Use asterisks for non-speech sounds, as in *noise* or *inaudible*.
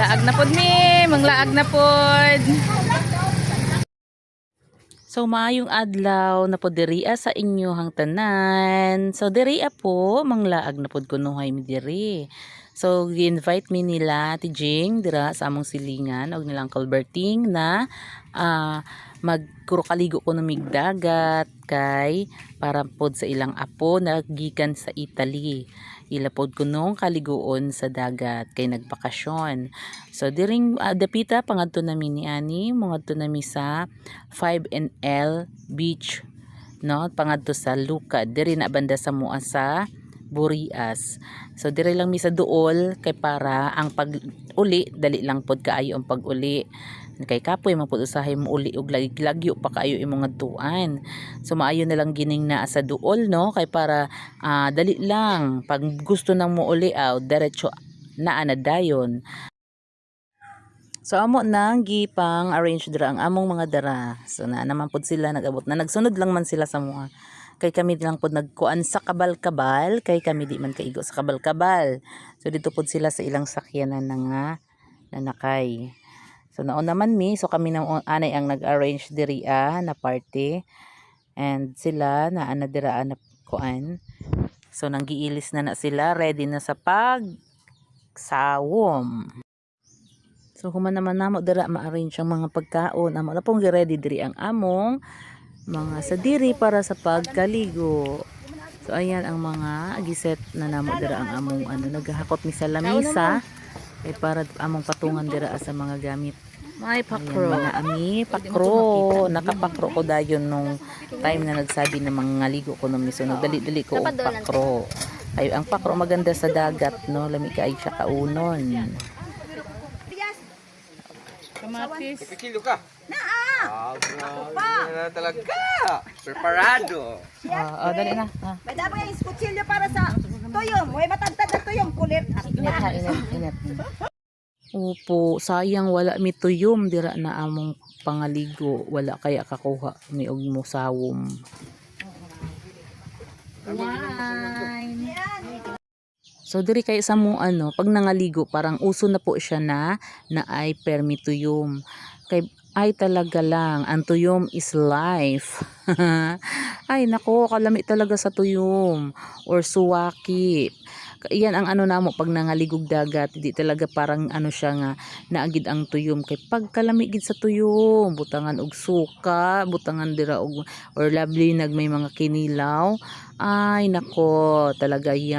Laag na pod mi, manglaag na pod. So maayong adlaw na po diriya sa inyo hang tanan. So diriya po manglaag na pod kunuhay mi diri. So gi-invite mi nila ti Jing dira sa among silingan og nilang Colberting na ah magkurokaligo ko ng migdagat kay para pod sa ilang apo na gikan sa Italy. Ilapod ko nung kaliguon sa dagat kay nagbakasyon. So diring uh, dapita pangadto nami ni ani mangadto nami sa 5NL Beach no pangadto sa Luca diri na banda sa mua sa Burias. So diri lang mi sa duol kay para ang pag-uli dali lang pod kaayo ang pag-uli kay kapoy man pud usahay mo uli og lagi-lagyo pa kaayo imong ngadtuan. So maayo na lang gining naa sa duol no kay para ah, dali lang pag gusto nang mo uli aw diretso na dayon. So amo nang gipang arrange dira ang among mga dara. So na naman pod sila nagabot na nagsunod lang man sila sa mga kay kami lang pod nagkuan sa kabal-kabal kay kami di man kaigo sa kabal-kabal. So dito pod sila sa ilang sakyanan na nga nanakay. So naon naman mi so kami na anay ang nag-arrange diri ah, na party and sila na ana dira na kuan. So nanggiilis na na sila ready na sa pag sawom. So human naman namo dira ma-arrange ang mga pagkaon. Amo na pong ready diri ang among mga sadiri para sa pagkaligo. So ayan ang mga giset na namo dira ang among ano naghahakot mi sa lamisa kay para among patungan dira sa mga gamit. May pakro. Ayan, mga ami, pakro. Nakapakro ko dayon nung time na nagsabi na mga ligo ko nung miso. Nagdali-dali ko og pakro. Ay, ang pakro maganda sa dagat, no? Lami ka ay siya kaunon. Kamatis. Kilo ka? Naa! Ah, na talaga. Preparado. Ah, oh, dali na. Ah. May dabo yung kutsilyo para sa tuyong. May matagtad na tuyong kulit. Ingat ha, ingat, ingat. Opo, sayang wala mi tuyom dira na among pangaligo. Wala kaya kakuha mi og musawom. So diri kay sa mo ano, pag nangaligo parang uso na po siya na na ay permi tuyom. Kay ay talaga lang, ang tuyom is life. *laughs* ay nako, kalami talaga sa tuyom or suwaki. Iyan ang ano namo pag nangaligog dagat, di talaga parang ano siya nga naagid ang tuyom kay pagkalami gid sa tuyom, butangan og suka, butangan dira og or lovely nag may mga kinilaw. Ay nako, talaga yan.